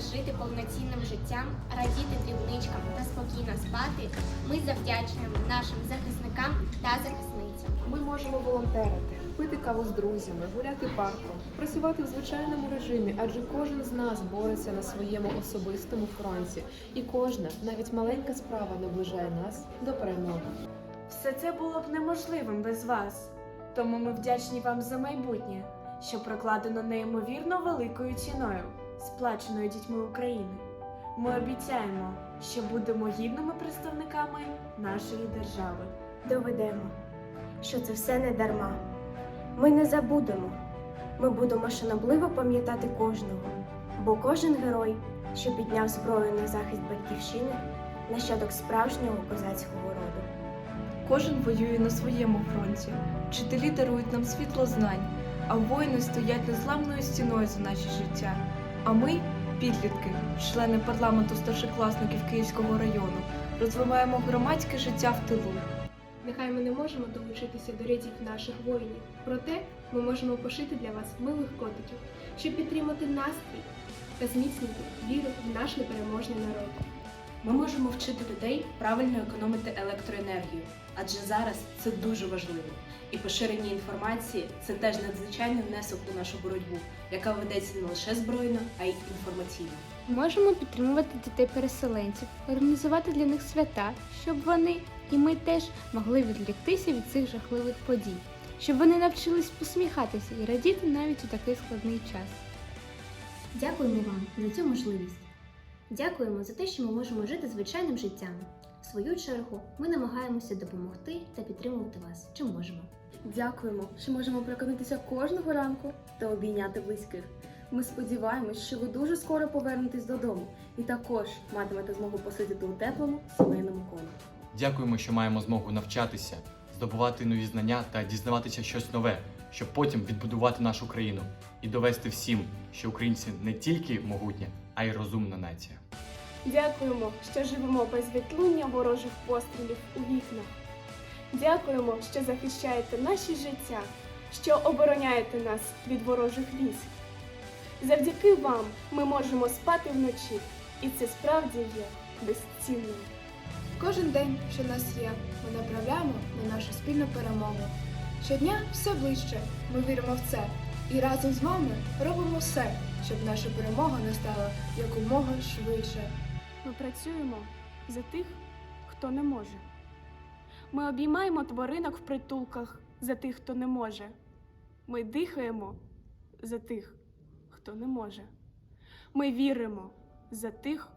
жити повноцінним життям, радіти дрібничкам та спокійно спати, ми завдячуємо нашим захисникам та захисницям. Ми можемо волонтерити, пити каву з друзями, гуляти парком, працювати в звичайному режимі, адже кожен з нас бореться на своєму особистому фронті, і кожна, навіть маленька справа, наближає нас до перемоги. Все це було б неможливим без вас. Тому ми вдячні вам за майбутнє, що прокладено неймовірно великою ціною, сплаченою дітьми України. Ми обіцяємо, що будемо гідними представниками нашої держави. Доведемо, що це все не дарма. Ми не забудемо. Ми будемо шанобливо пам'ятати кожного, бо кожен герой, що підняв зброю на захист батьківщини, нащадок справжнього козацького роду. Кожен воює на своєму фронті. Вчителі дарують нам світло знань, а воїни стоять незламною стіною за наші життя. А ми, підлітки, члени парламенту старшокласників Київського району, розвиваємо громадське життя в тилу. Нехай ми не можемо долучитися до рядів наших воїнів, проте ми можемо пошити для вас милих котиків, щоб підтримати настрій та зміцнити віру в наш непереможний народ. Ми можемо вчити людей правильно економити електроенергію, адже зараз це дуже важливо. І поширення інформації це теж надзвичайний внесок у нашу боротьбу, яка ведеться не лише збройно, а й інформаційно. Можемо підтримувати дітей-переселенців, організувати для них свята, щоб вони і ми теж могли відвліктися від цих жахливих подій, щоб вони навчились посміхатися і радіти навіть у такий складний час. Дякуємо вам за цю можливість. Дякуємо за те, що ми можемо жити звичайним життям. В свою чергу, ми намагаємося допомогти та підтримувати вас, чим можемо. Дякуємо, що можемо прокинутися кожного ранку та обійняти близьких. Ми сподіваємось, що ви дуже скоро повернетесь додому і також матимете змогу посидіти у теплому сімейному колі. Дякуємо, що маємо змогу навчатися, здобувати нові знання та дізнаватися щось нове, щоб потім відбудувати нашу країну і довести всім, що українці не тільки могутня, а й розумна нація. Дякуємо, що живемо без відлуння ворожих пострілів у вікнах. Дякуємо, що захищаєте наші життя, що обороняєте нас від ворожих військ. Завдяки вам ми можемо спати вночі, і це справді є безцінним. Кожен день, що в нас є, ми направляємо на нашу спільну перемогу. Щодня все ближче, ми віримо в це. І разом з вами робимо все, щоб наша перемога настала якомога швидше. Ми працюємо за тих, хто не може. Ми обіймаємо тваринок в притулках за тих, хто не може. Ми дихаємо за тих, хто не може. Ми віримо за тих,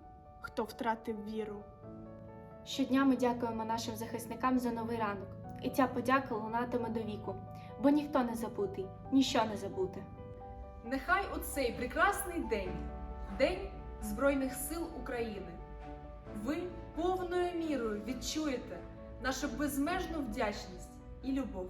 хто втратив віру. Щодня ми дякуємо нашим захисникам за новий ранок, і ця подяка лунатиме до віку, бо ніхто не забутий, ніщо не забуте. Нехай у цей прекрасний день, День Збройних сил України, ви повною мірою відчуєте нашу безмежну вдячність і любов.